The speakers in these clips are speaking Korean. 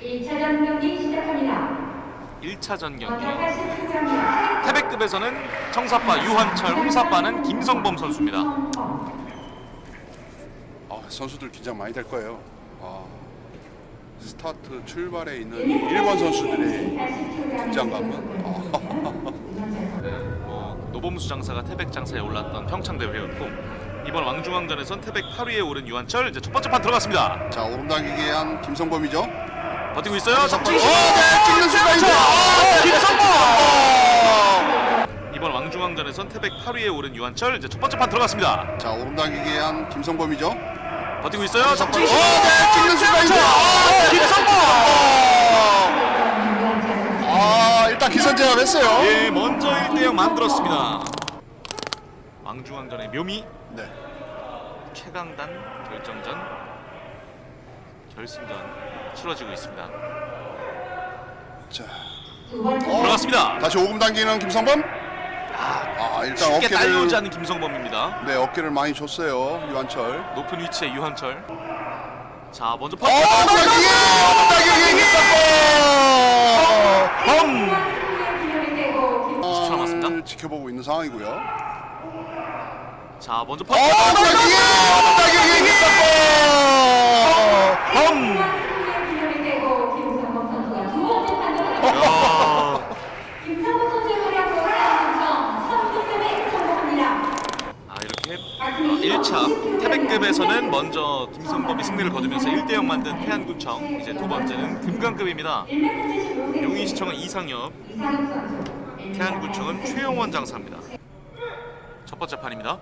1차전 경기 시작합니다. 1차전 경기 먼저 80kg 태백급에서는 청사파 유한철, 홍사파는 김성범 선수입니다. 아, 선수들 긴장 많이 될 거예요. 아, 스타트 출발에 있는 일본 선수들의 긴장감은 아, 뭐 노범수 장사가 태백 장사에 올랐던 평창 대회였고 이번 왕중왕전에선 태백 8위에 오른 유한철 이제 첫 번째 판 들어갔습니다. 자 오름당기기 한 김성범이죠. 버티고 있어요. 첫 네, 찍는 순간이죠. 아, 김성범! 이번 왕중왕전에선 태백 8위에 오른 유한철 이제 첫 번째 판 들어갔습니다. 자 오름당기기 한 김성범이죠. 버티고 있어요. 첫 찍는 순간이죠. 김성범! 아 일단 기선 제압했어요. 예, 먼저 1대0 만들었습니다. 왕중왕전의 묘미 네. 최강단 결정전 결승전 치러지고 있습니다. 자 들어갔습니다. 다시 오금 당기는 김성범. 아 일단 쉽게 딸려오지 어깨를 않는 김성범입니다. 네 어깨를 많이 줬어요 유한철. 높은 위치에 유한철. 자, 먼저 어 퍼스. 당기기 당기기 김성범. 범! 20초 남았습니다. 을 지켜보고 있는 상황이고요. 자, 먼저 어 퍼스. 당기기 당기기 김성범. 범 선수가 두 번째 야, 김성범 선수의 활약으로 태양 3득점에 성공합니다. 아, 이렇게 1차 태백급에서는 먼저 김성범이 승리를 거두면서 1대0 만든 태안구청 이제 두 번째는 금강급입니다. 1m 75cm 용인시청은 이상엽, 선수. 태안구청은 최용원 장사입니다. 첫 번째 판입니다.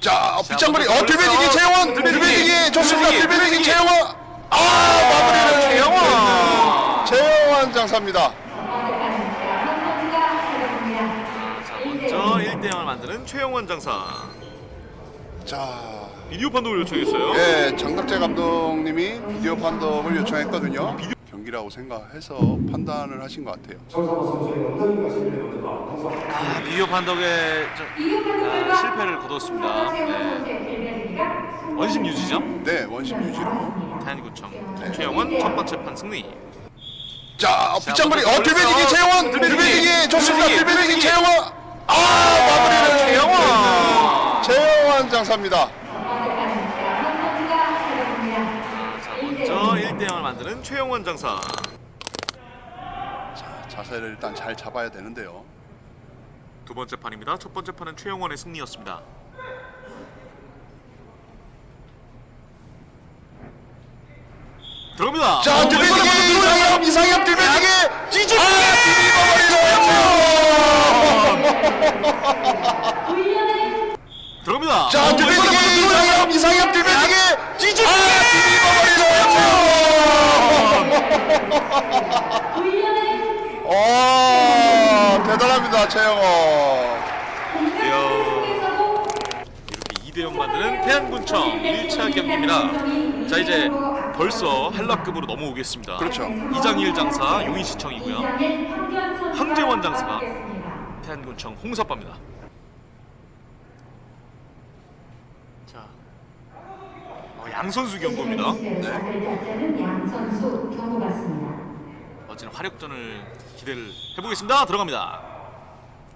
자, 먼저 어 들배지기. 최영원 들배지기. 좋습니다 들배지기. 들배지기 최영원 아 마무리를 최영원. 최영원 장사입니다 자, 먼저 1대0을 만드는 최용원 장사. 자 비디오 판독을 요청했어요. 예, 장덕재 감독님이 비디오 판독을 요청했거든요 경기라고 생각해서 판단을 하신 것 같아요 아, 비디오 판독에 좀, 아, 실패를 거뒀습니다. 네. 원심 유지죠. 네 원심 유지로 태안구청 최용원 첫 번째 판 승리. 자 자, 빗장거리 어 들배지기. 최영원 들배지기. 들배지기 좋습니다 들배지기. 최영원 아 마무리를 최영원. 최영원 장사입니다 자, 먼저 1대0을 만드는 최용원 장사. 자, 자세를 일단 잘 잡아야 되는데요 두 번째 판입니다. 첫 번째 판은 최용원의 승리였습니다. 들어옵니다. 자, 어, 들배지기. 이상엽, 이상엽 들배지기. 찌찌! 아. 들어옵니다. 자, 어, 들배지기. 이상엽, 이상엽 들배지기. 찌찌! 아. 오, 대단합니다, 최영호. 이렇게 2대0 만드는 태안군청 1차 경기입니다. 자 이제 벌써 한라급으로 넘어오겠습니다. 그렇죠. 이장일 장사 용인시청이고요. 황재원 장사가 태안군청 홍사빠입니다. 자, 어, 양 선수 경고입니다. 네. 양 선수 경고. 멋진 화력전을 기대를 해보겠습니다. 들어갑니다.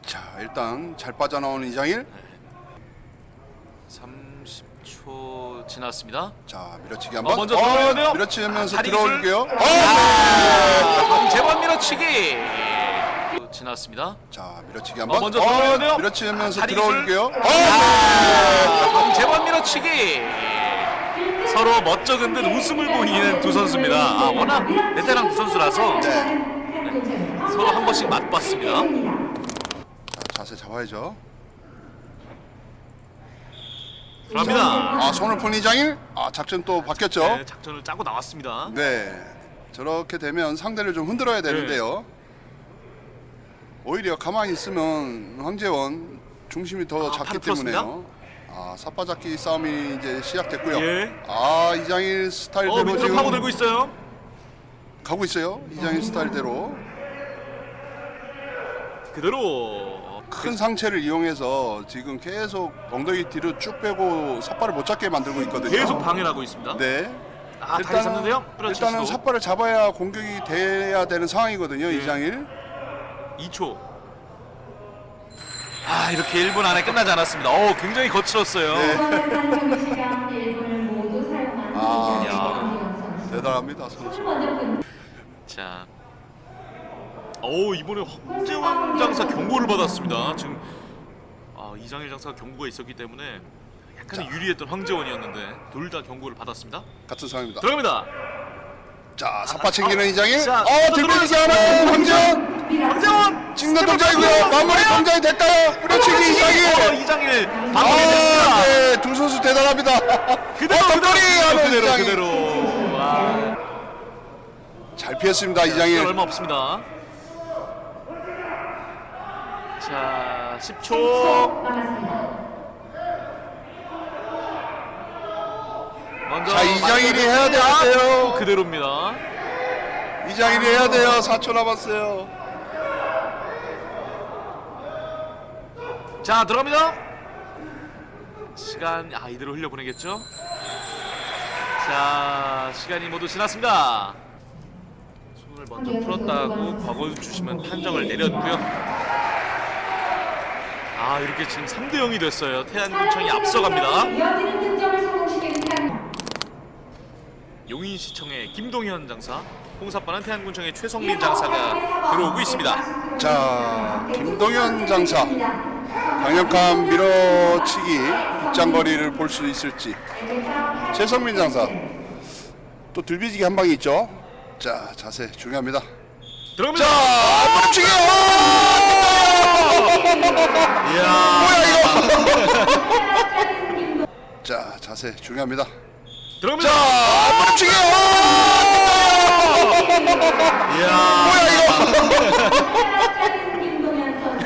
자, 일단 잘 빠져나오는 이장일. 30초 지났습니다. 자, 밀어치기 어, 한번. 먼저 들어오네요. 밀어치면서 다리 들어올게요. 어, 아, 재원 밀어치기 지났습니다. 자, 밀어치기 어, 한번. 먼저 들어오네요. 밀어치면서 다리 들어올게요. 어, 아, 재원 밀어치기 서로 멋쩍은 듯 웃음을 보이는 두 선수입니다. 아, 워낙 베테랑 두 선수라서 서로 한 번씩 맞봤습니다. 자, 자세 잡아야죠. 들어갑니다. 아, 손을 푼 이장일. 아, 작전 또 바뀌었죠. 네, 작전을 짜고 나왔습니다. 네. 저렇게 되면 상대를 좀 흔들어야 되는데요. 오히려 가만히 있으면 황재원 중심이 더 아, 작기 팔을. 때문에요. 아, 사파잡기 싸움이 이제 시작됐고요. 예. 아, 이장일 스타일대로 어, 밑으로 지금 파고 들고 있어요. 가고 있어요. 이장일 스타일대로 그대로 큰 상체를 이용해서 지금 계속 엉덩이 뒤로 쭉 빼고 삿발을 못 잡게 만들고 있거든요. 계속 방해를 하고 있습니다. 네. 아 다리 잡는데요? 일단은 시도. 삿발을 잡아야 공격이 돼야 되는 상황이거든요. 네. 이장일. 2초. 아 이렇게 1분 안에 끝나지 않았습니다. 어 굉장히 거칠었어요. 네. 완벽한 정규 시간 1분을 모두 사용한 아. 대단합니다, 선수. 자, 오 이번에 황재원 장사 경고를 받았습니다. 지금 아, 이장일 장사가 경고가 있었기 때문에 약간 유리했던 황재원이었는데 둘 다 경고를 받았습니다. 같은 상황입니다. 들어갑니다. 자, 삿바 챙기는 이장일. 자, 어, 들배지기 하는 황재원. 황재원 찍는 동작이고요. 마무리 동작이 될까요? 뿌려치기 어, 이장일. 이장일 아, 마무리됐습니다. 네, 두 선수 대단합니다. 그대로 어, 덕거리 하는 그대로 이장일. 그대로. 와, 잘 피했습니다, 이장일. 얼마 없습니다. 자, 10초. 남았습니다. 먼저 자, 이장일이 해야. 되는데요. 그대로입니다. 이장일이 해야 돼요. 4초 남았어요. 자 들어갑니다. 시간 아 이대로 흘려보내겠죠. 자 시간이 모두 지났습니다. 손을 먼저 풀었다고 과거 주시면 판정을 내렸고요. 아 이렇게 지금 3대 0이 됐어요. 태안군청이 앞서갑니다. 용인시청의 김동현 장사, 홍사빠는 태안군청의 최성민 장사가 들어오고 있습니다. 자, 김동현 장사. 강력한 밀어치기 입장거리를 볼 수 있을지. 최성민 장사. 또 들비지기 한 방이 있죠. 자, 자세 중요합니다. 들어갑니다. 자, 앞무릎치기! 이야 뭐야 이거? 자, 자세 중요합니다. 들어갑니다. 자, 보시는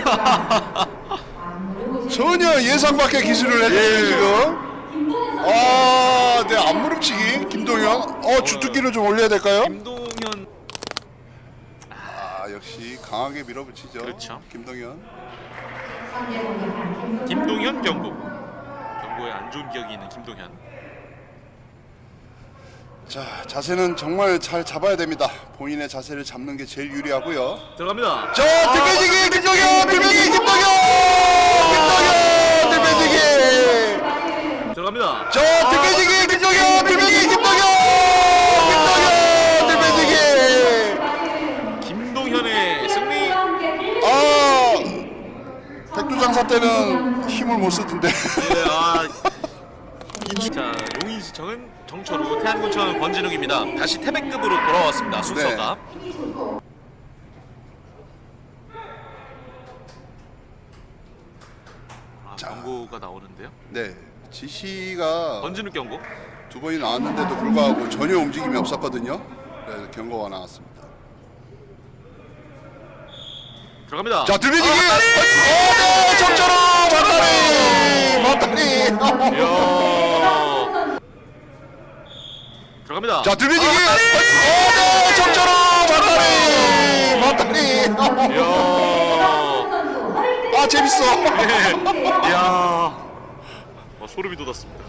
전혀 예상 밖의 기술을 했네요 지금. 김동현 선수. 아, 네 앞무릎치기 김동현. 어, 주특기를 좀 올려야 될까요? 김동현 아, 역시 강하게 밀어붙이죠. 그렇죠. 김동현. 김동현. 경고. 경고에 안 좋은 기억이 있는 김동현. 자, 자세는 정말 잘 잡아야 됩니다. 본인의 자세를 잡는 게 제일 유리하고요. 들어갑니다. 자, 들배지기 김동현, 들배지기 김동현, 김동현, 들배지기. 들어갑니다. 자, 들배지기 김동현, 들배지기 김동현, 김동현, 들배지기. 김동현의 승리. 아, 백두장사 때는 힘을 못 쓰던데. 네, 아. 자, 용인시청은 정철우, 태안군청은 권진욱입니다. 다시 태백급으로 돌아왔습니다. 순서가. 아, 자. 경고가 나오는데요. 네, 지시가 권진욱 경고. 두 번이 나왔는데도 불구하고 전혀 움직임이 없었거든요. 그래서 경고가 나왔습니다. 들어갑니다. 자, 들배지기! 아, 어, 네, 적절로 맞다리! 맞다리! 이야. 들어갑니다. 자, 들배지기! 어, 네, 적절로 맞다리! 맞다리! 이야. 아, 재밌어! 이야. 어, 소름이 돋았습니다.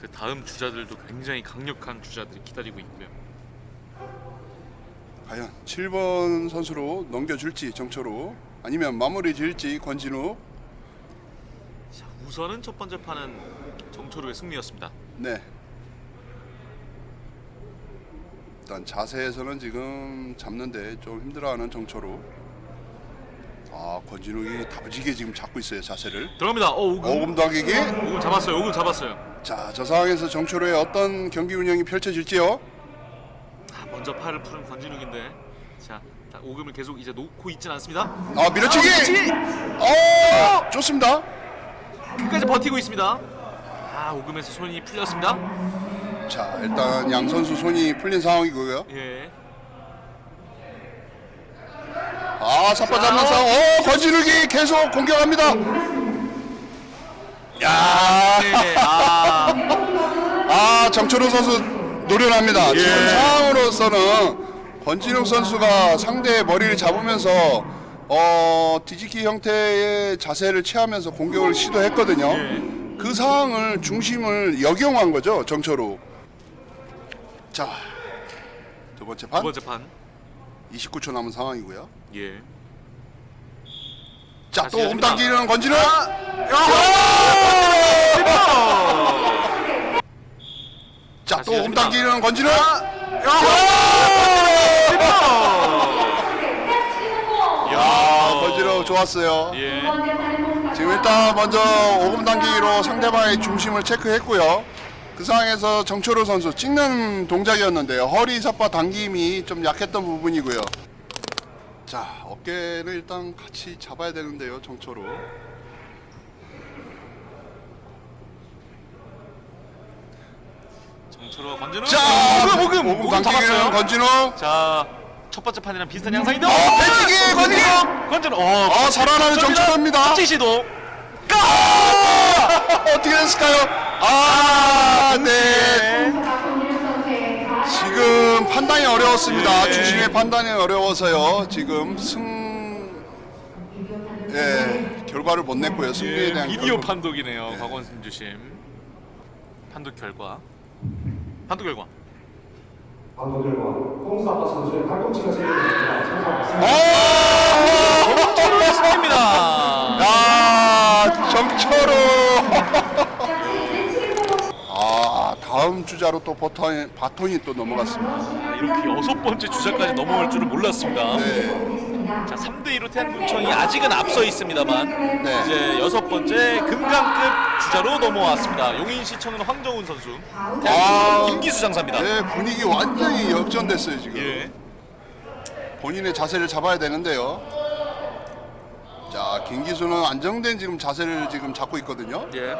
그 다음 주자들도 굉장히 강력한 주자들이 기다리고 있고요. 과연 7번 선수로 넘겨줄지 정초로 아니면 마무리 지을지 권진우 자, 우선은 첫 번째 판은 정초로의 승리였습니다. 네 일단 자세에서는 지금 잡는데 좀 힘들어하는 정초로 아 권진욱이 다부지게 지금 잡고 있어요 자세를 들어갑니다. 어, 오금. 오금 더하기 오금 잡았어요. 오금 잡았어요. 자저 상황에서 정초로의 어떤 경기 운영이 펼쳐질지요 아, 먼저 팔을 푸는 권진욱인데. 자, 자, 오금을 계속 이제 놓고 있진 않습니다. 아 밀어치기 어 좋습니다 끝까지 버티고 있습니다. 아, 오금에서 손이 풀렸습니다. 자 일단 양 선수 손이 풀린 상황이고요 예. 아 삿바 잡면서 어 권진욱이 계속 공격합니다 야 네. 아. 아 정철호 선수 노련합니다. 예. 지금 상황으로서는 권진욱 선수가 상대의 머리를 잡으면서 어 뒤집기 형태의 자세를 취하면서 공격을 시도했거든요. 예. 그 상황을 중심을 역용한 거죠 정철호. 자, 두 번째 두판 번째 판. 29초 남은 상황이고요. 예. 자, 다시 또 해줍니다. 옴당기는 건지는 자, 다 시 또. 옴당기는 건지는 야, 건지로 좋았어요. 예. 지금 일단 먼저 오금 당기기로 상대방의 중심을 체크했고요. 그 상황에서 정철호 선수 찍는 동작이었는데요. 허리 삿바 당김이 좀 약했던 부분이고요. 자, 어깨를 일단 같이 잡아야 되는데요, 정철호. 정철호 건진우. 자, 오금 오금 오금 오금 잡았어요. 건진호. 자, 첫 번째 판이랑 비슷한 양상인데. 어, 배치기 건진호. 건진우. 어, 아, 살아나는 정철호입니다. 터치 시도. 어떻게 됐을까요? 아, 네. 지금 판단이 어려웠습니다. 예. 주심의 판단이 어려워서요. 지금 승, 예, 결과를 못 냈고요. 승리에 예, 대한 비디오 결과. 판독이네요. 박원순 주심. 판독 결과. 판독 결과. 방금 결과 홍사파 선수의 팔꿈치가 생겼습니다. 참고하겠습니다. 아, 정철호의 승리입니다. 아, 정철호. 아, 다음 주자로 또 바톤이, 바톤이 또 넘어갔습니다. 아, 이렇게 여섯 번째 주자까지 넘어갈 줄은 몰랐습니다. 네. 자, 3대 2로 태안군청이 아직은 앞서 있습니다만 네. 이제 여섯 번째 금강급 주자로 넘어왔습니다. 용인시청은 황정훈 선수, 아. 태안군청 김기수 장사입니다. 네, 분위기 완전히 역전됐어요, 지금. 예. 본인의 자세를 잡아야 되는데요. 자, 김기수는 안정된 지금 자세를 지금 잡고 있거든요. 예.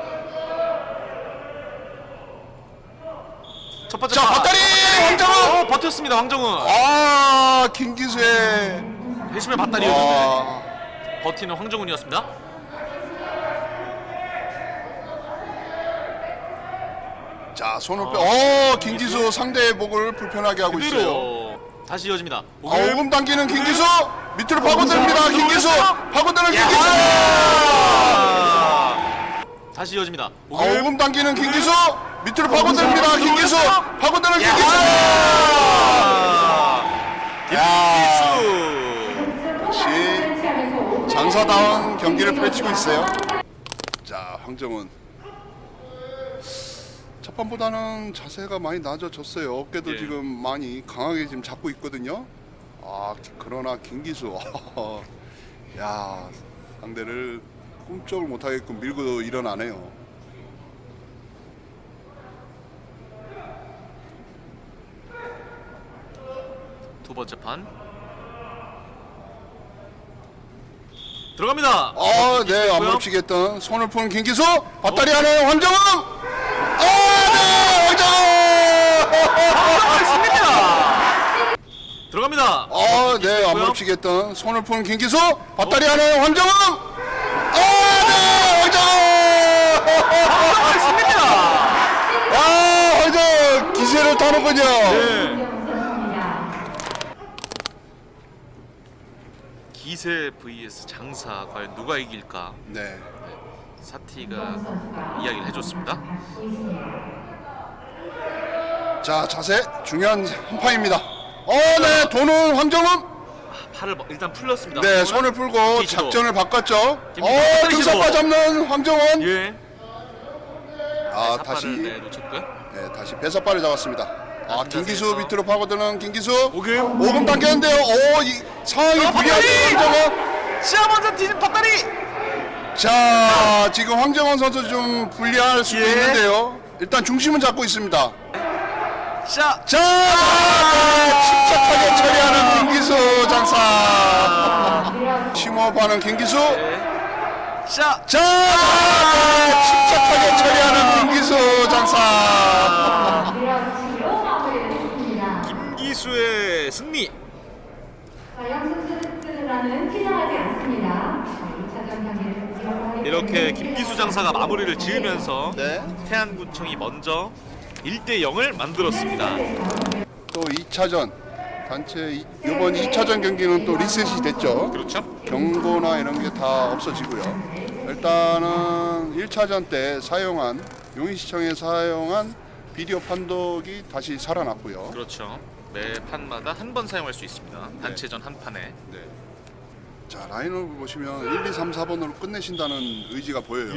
첫 번째 자, 판. 밧다리! 황정훈! 어, 버텼습니다. 황정훈. 아, 김기수의 회심의 밧다리였는데 아, 버티는 황정훈이었습니다. 자, 손을 빼. 어, 김기수 상대의 목을 불편하게 하고 있어요. 그대로 다시 이어집니다. 아, 오금 당기는 김기수 밑으로 파고듭니다. 김기수 파고드는 김기수. 아! 다시 이어집니다. 아, 오금 당기는 김기수 밑으로 파고듭니다. 김기수 파고드는 김기수. 야, 역시 장사다운 경기를 펼치고 있어요. 자, 황정훈. 첫 판보다는 자세가 많이 나아졌어요. 어깨도 예. 지금 많이 강하게 지금 잡고 있거든요. 아, 그러나 김기수. 야, 상대를 꿈쩍을 못하게끔 밀고 일어나네요. 두 번째 판 들어갑니다. 아, 네, 안 있고요. 멈추겠던 손을 푼 김기수, 밧다리 하는 황정훈. 아, 네. 승리입니다. 들어갑니다. 아, 네, 안 있고요. 멈추겠던 손을 푼 김기수, 밧다리 하는 황정훈. 아, 네. 승리입니다. 아, 황정 기세를 타는군요. 네. 기세 vs 장사 과연 누가 이길까? 네. 사티가 이야기를 해줬습니다. 자, 자세 중요한 한 판입니다. 어, 네, 도는 황정훈. 팔을 뭐- 일단 풀렸습니다. 네, 손을 풀고 김기시도. 작전을 바꿨죠. 어. 등사파 잡는 황정훈. 예. 아, 삿발을, 다시 네, 놓쳤고요. 네, 다시 배사발을 잡았습니다. 아, 김기수. 밑으로 파고드는 김기수. 오금. 오금 당겼는데요. 오, 이 상황이 어, 불리한데요, 밧다리! 황정원. 시야 먼저 뒤진 밧다리. 자, 지금 황정원 선수 좀 불리할 수도 예. 있는데요. 일단 중심은 잡고 있습니다. 자, 자, 침착하게 처리하는 김기수 장사. 심호흡하는 김기수. 자, 자, 침착하게 처리하는 김기수 장사. 김기수 의 승리. 이렇게 김기수 장사가 마무리를 지으면서 네. 태안구청이 먼저 1대 0을 만들었습니다. 또 2차전 단체 이- 이번 2차전 경기는 또 리셋이 됐죠. 그렇죠? 경고나 이런 게 다 없어지고요. 일단은 1차전 때 사용한 용인시청에 사용한 비디오 판독이 다시 살아났고요. 그렇죠. 매 판마다 한 번 사용할 수 있습니다. 단체전 한 판에. 네. 자 라인을 보시면 1, 2, 3, 4번으로 끝내신다는 의지가 보여요.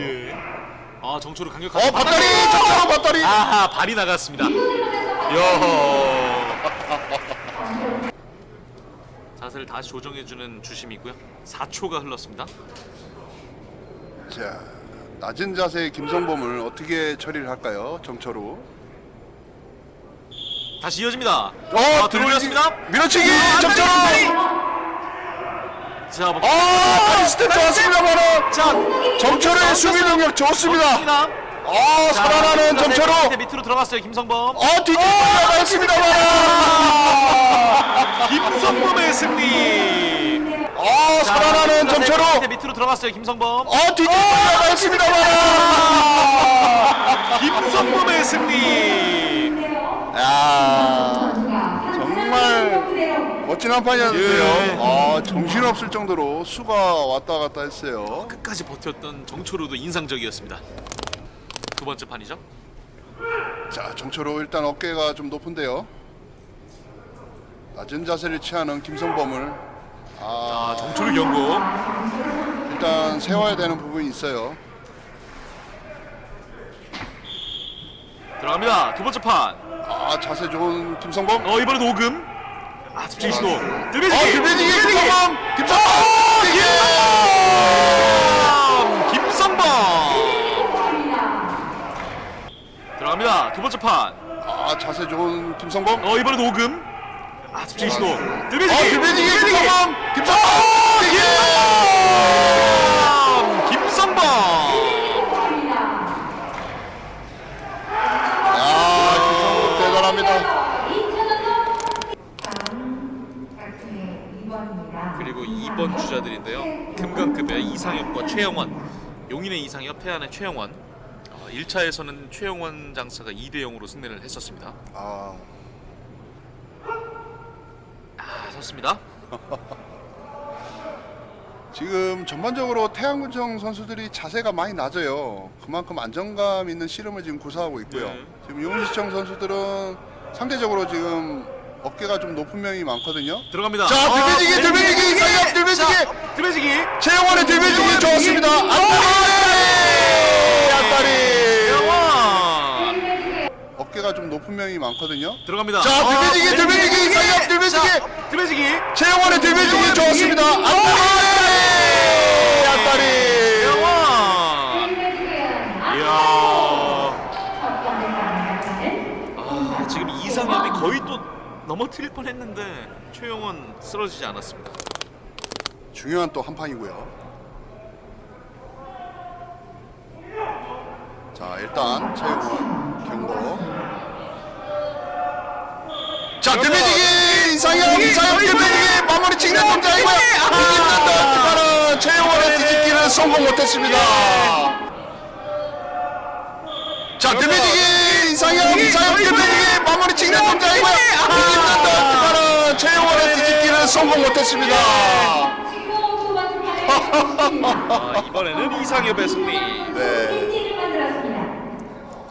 아 정초로 강력하게. 어 밧다리 정차로 밧다리. 아하 발이 나갔습니다. 요. 자세를 다시 조정해주는 주심이고요. 4초가 흘렀습니다. 자 낮은 자세의 김성범을 어떻게 처리를 할까요? 정철우. 다시 이어집니다. 어 아, 들어올렸습니다. 밀어치기 아, 정철우. 자, 뭐, 아 다리 스텝 좋았습니다만은 자, 정철우의 수비 능력 좋습니다. 아 살아나는 자, 정철우. 밑에 밑으로 들어갔어요 김성범. 어 뒤집어 나갔습니다만. 김성범의 승리. 아 자, 살아나는 정철우. 밑으로 들어갔어요 김성범. 어 뒤집어 나갔습니다만. 김성범의 승리. 야 정말 멋진 한 판이었는데요. 예. 아 정신없을 정도로 수가 왔다 갔다 했어요. 끝까지 버텼던 정초로도 인상적이었습니다. 두 번째 판이죠. 자 정철호 일단 어깨가 좀 높은데요. 낮은 자세를 취하는 김성범을 아, 아 정초로 경고. 일단 세워야 되는 부분이 있어요. 들어갑니다. 두 번째 판. 아 자세 좋은 김성범. 어 이번엔 오금. 아 집중 시도. 아 들배지기. 들배지기 김성범. 김성범. 김성범. 김성범. 들어갑니다. 두 번째 판. 아 자세 좋은 김성범. 어 이번엔 오금. 아 집중 시도. 아 들배지기. 들배지기 김성범. 김성범. 김성범. 야 김성범 대단합니다. 그리고 2번 주자들인데요. 금강급의 이상엽과 최영원. 용인의 이상엽, 태안의 최영원. 어, 1차에서는 최영원 장사가 2대 0으로 승리를 했었습니다. 아 아, 좋습니다. 지금 전반적으로 태양군청 선수들이 자세가 많이 낮아요. 그만큼 안정감 있는 씨름을 지금 구사하고 있고요. 네. 지금 용시청 선수들은 상대적으로 지금 어깨가 좀 높은 면이 많거든요. 들어갑니다. 자, 어, 들배지기, 들배지기, 이상엽, 들배지기. 자, 들배지기. 최영원의 들배지기 좋았습니다. 앞다리! 최영원. 어깨가 좀 높은 면이 많거든요. 들어갑니다. 자, 어, 들배지기, 들배지기, 이상엽, 들배지기. 자, 들배지기. 최영원의 들배지기 좋았습니다. 앞다리! 앞다리! 최영원. 이야. 아, 지금 이상엽이 거의 또 넘어뜨릴 뻔했는데 최영원 쓰러지지 않았습니다. 중요한 또 한 판이고요. 자 일단 최영원 경고. 자 들배지기 이상형 이상형 들배지기 마무리 찍는 동작이고요. 뒤집는다. 최영원의 뒤집기는 성공 못했습니다. 자 들배지기 이상형 이상형 들배지기 마무리 찍는 동작이고요. 뒤집는다. 최영원의 뒤집기는 성공 못했습니다. 아, 이번에는 이상엽의 승리. 네.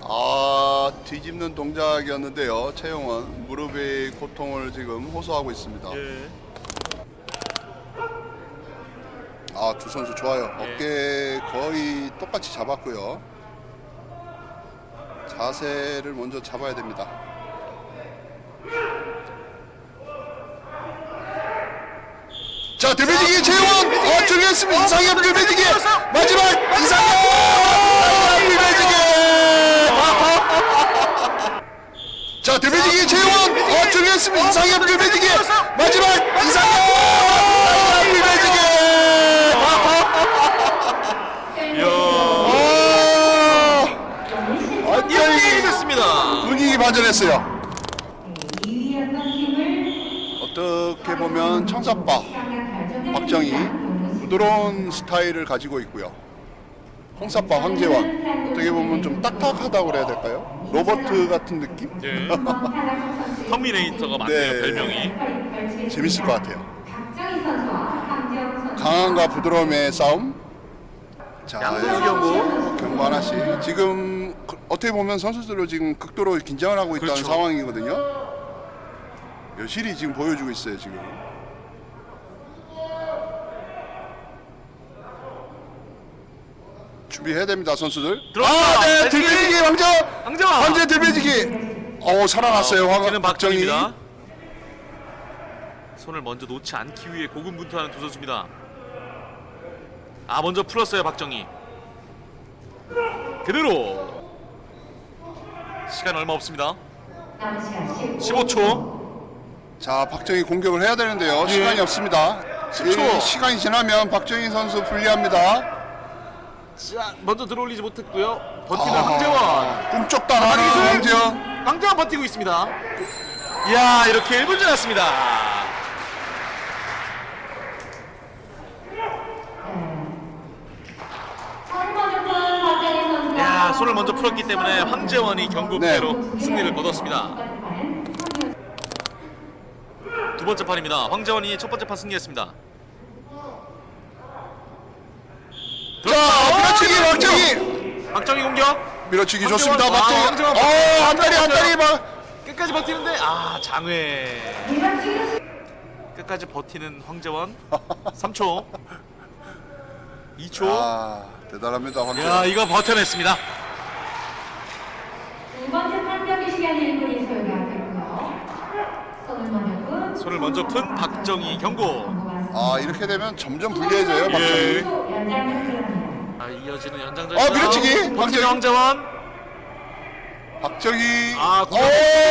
아 뒤집는 동작이었는데요. 최영원 무릎의 고통을 지금 호소하고 있습니다. 예. 아 두 선수 좋아요. 예. 어깨 거의 똑같이 잡았고요. 자세를 먼저 잡아야 됩니다. 자 들배지기 최영원! 어 중요했습니다. 이상엽 들배지기 마지막! 이상엽 들배지기! 자 들배지기 최영원! 어 중요했습니다. 이상엽 들배지기 마지막! 이상엽 들배지기 이야. 아, 이렇게 반전했어요. 어떻게 보면 청사빠 박정희 부드러운 스타일을 가지고 있고요. 홍사빠 황재원 어떻게 보면 좀 딱딱하다고 그래야 될까요? 로버트 같은 느낌? 예. 터미네이터가 맞네요 네. 별명이. 재밌을 것 같아요. 강함과 부드러움의 싸움. 자, 여기 경고. 경고 하나씩. 지금 그- 어떻게 보면 선수들로 지금 극도로 긴장을 하고 있다는 그렇죠. 상황이거든요. 여실히 지금 보여주고 있어요 지금. 준비해야 됩니다 선수들. 들어갑니다. 아, 네, 배지기! 들배지기 황정. 황정! 황제 들배지기. 어 살아났어요 황 버티는 박정희. 손을 먼저 놓지 않기 위해 고군분투하는 두 선수입니다. 아 먼저 풀었어요 박정희. 그대로 시간 얼마 없습니다. 남은 시간 15초. 자 박정희 공격을 해야 되는데요. 시간이 없습니다. 10초. 이 시간이 지나면 박정희 선수 불리합니다. 자 먼저 들어올리지 못했고요. 버티는 아, 황재원. 꿈쩍다 기술! 하는 황재원. 황재원 버티고 있습니다. 이야 이렇게 1분 지났습니다. 야 손을 먼저 풀었기 때문에 황재원이 경고패로 승리를 거뒀습니다. 두 번째 판입니다. 황재원이 첫 번째 판 승리했습니다. 자 밀어치기 박정희. 박정희 공격 밀어치기 황재원. 좋습니다. 아, 박정희. 황재원. 어 한다리 한 다리 막. 끝까지 버티는데 아 장외 끝까지 버티는 황재원 3초 2초 아 대단합니다 야 황재원. 이거 버텨냈습니다. 두 번째 판정의 시간 1분이 소요가 됐고요. 손을 손을 먼저 푼 박정희 경고. 아 이렇게 되면 점점 불리해져요 박정희. 예. 연장을 들어갑니다. 아 이어지는 연장전. 어, 밀어치기! 황재원. 황재원. 박정희. 아, 어, 공격.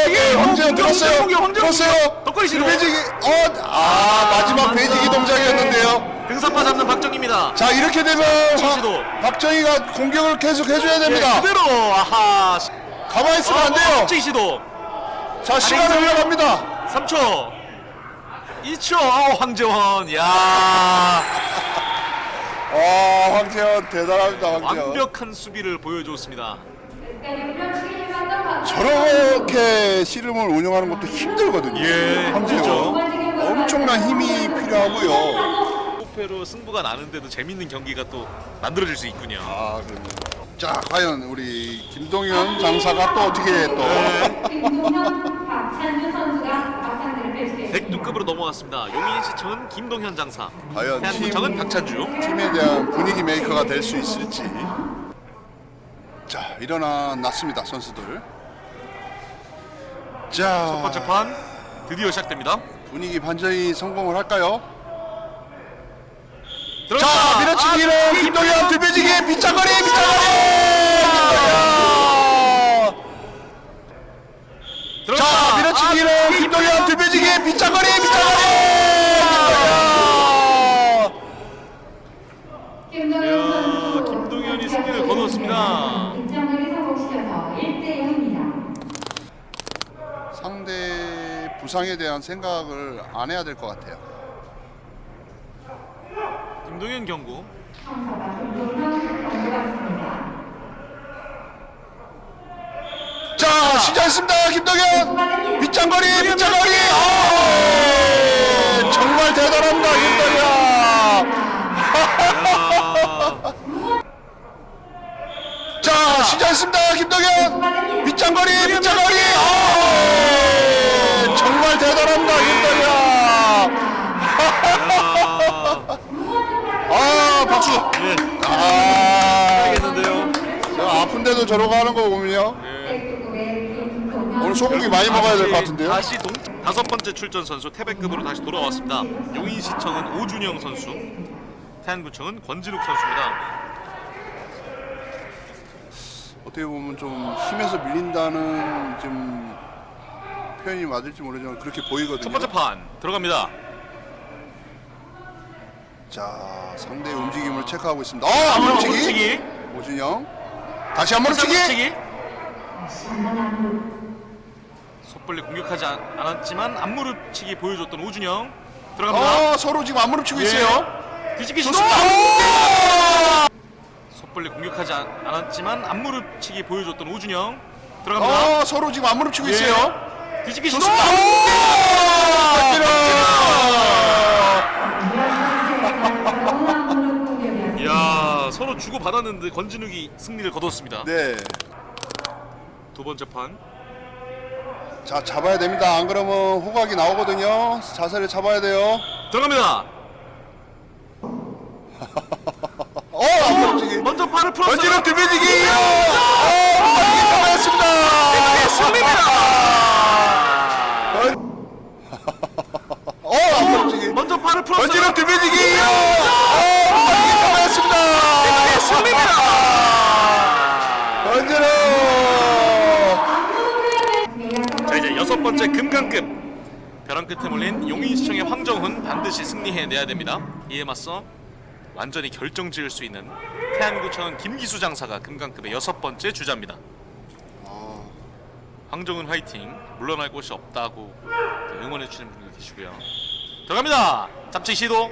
예, 황재원 공격, 들었어요. 들었어요. 덕거리 시도. 배지기. 어, 아, 마지막 배지기 동작이었는데요. 등산파 잡는 박정희입니다. 자 이렇게 되면 시도. 화- 박정희가 공격을 계속 해줘야 됩니다. 예, 그대로 아하. 가만히 있으면 안 돼요. 박정희 시도. 자 시간 아니, 흘러갑니다. 3초. 2초. 아, 황재원. 야. 와 황재원 대단합니다 황재원. 완벽한 수비를 보여줬습니다. 저렇게 씨름을 운영하는 것도 힘들거든요. 예, 황재원. 엄청난 힘이 필요하고요. 호패로 승부가 나는데도 재밌는 경기가 또 만들어질 수 있군요. 아 그럼요. 자 과연 우리 김동현 장사가 또 어떻게 또 네. 김동현, 박찬주 선수가 백두급으로 넘어왔습니다. 용인 시청은 김동현 장사, 과연 해안구청은 팀- 박찬주. 팀에 대한 분위기 메이커가 될 수 있을지. 자 일어나 났습니다 선수들. 자 첫 번째 판 드디어 시작됩니다. 분위기 반전이 성공을 할까요? 들어갔다. 자 밀어치기로 아, 김동현 들배지기 빗장거리 빗장거리 자 밀어치기로 아, 김동현 들배지기 빗장거리 빗장거리 김동현 김동현 이야, 김동현이 승리를 거뒀습니다. 빗장거리 성공시켜서 1대 0입니다. 상대 부상에 대한 생각을 안 해야 될 것 같아요. 김동현 경고. 청사가고받습니다. 자 시작했습니다. 김동현. 빗장거리 빗장거리. 아, 정말 대단합니다 김동현. 자 시작했습니다 김동현. 빗장거리 빗장거리. 아, 정말 대단합니다 김동현. 아 박수. 네. 아. 알겠는데요. 저 아픈데도 저러고 하는 거 보면요 소고기 많이 먹어야 될 것 같은데요 다시 동 다섯 번째 출전 선수 태백급으로 다시 돌아왔습니다. 용인시청은 오준영 선수, 태안구청은 권진욱 선수입니다. 어떻게 보면 좀 힘에서 밀린다는 좀 표현이 맞을지 모르지만 그렇게 보이거든요. 첫 번째 판 들어갑니다. 자 상대 의 움직임을 체크하고 있습니다. 어, 안 무릎치기. 물치기. 오준영. 다시 한 물치기. 무릎치기. 섣불리 공격하지 않, 않았지만 앞무릎치기 보여줬던 오준영 들어갑니다. 어, 서로 지금 안 물치고 예. 있어요. 뒤집기 시도. 좋습니다. 섣불리 공격하지 않, 않았지만 앞무릎치기 보여줬던 오준영 들어갑니다. 어, 서로 지금 안 물치고 예. 있어요. 뒤집기 시도. 좋습니다. 공격이었습니다. 이야 서로 주고 받았는데 건진욱이 승리를 거뒀습니다. 네. 두 번째 판. 자 잡아야 됩니다. 안 그러면 호각이 나오거든요. 자세를 잡아야 돼요. 들어갑니다. 어, 앞으로치기. 먼저 팔을 풀었어요. 번지로 들배지기. 어, 호각이 잡아냈습니다. 승리입니다. 어, 앞으로치기. 먼저 팔을 풀었어요. 번지로 들배지기. 어, 호각이 잡아냈습니다. 승리입니다. 번지로. 자 이제 여섯 번째 금강급 벼랑 끝에 몰린 용인시청의 황정훈 반드시 승리해내야 됩니다. 이에 맞서 완전히 결정 지을 수 있는 태안구청 김기수 장사가 금강급의 여섯 번째 주자입니다. 황정훈 화이팅. 물러날 곳이 없다고 응원해 주시는 분들 계시고요. 들어갑니다. 잡지 시도.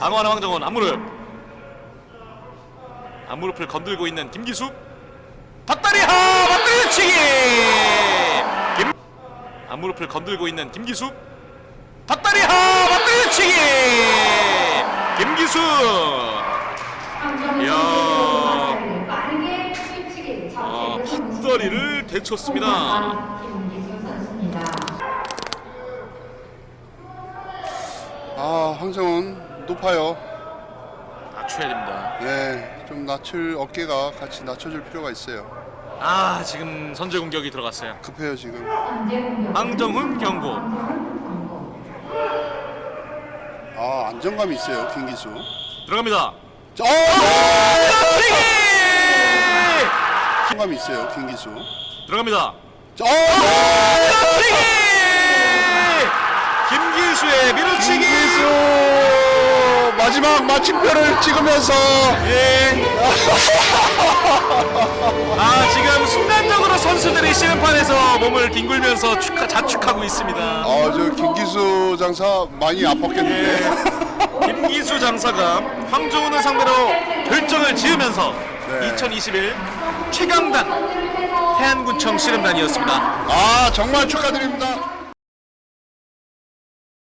방어하는 황정훈 앞무릎. 앞무릎을 건들고 있는 김기수. 닭다리 하 맞다리 치기. 김 앞무릎을 건들고 있는 김기수. 닭다리 하 맞다리 치기. 김기수. 이야. 아. 김기수 선수입니다. 아, 황정훈 높아요. 낮춰야 됩니다. 네, 좀 낮출 어깨가 같이 낮춰줄 필요가 있어요. 아 지금 선제 공격이 들어갔어요. 급해요 지금. 황정훈 경고. 아, 안정감이 있어요 김기수. 들어갑니다. 자, 어, 네! 안정감이 있어요 김기수. 들어갑니다. 자, 어, 네! 김기수의 밀어치기. 김기수 마지막 마침표를 찍으면서 예. 아 지금 순간적으로 선수들이 심판에서 몸을 뒹굴면서 축하, 자축하고 있습니다. 아, 저 김기수 장사 많이 아팠겠는데. 김기수 장사가 황정훈을 상대로 결정을 지으면서 네. 2021 최강단 태안구청 씨름단이었습니다. 아, 정말 축하드립니다.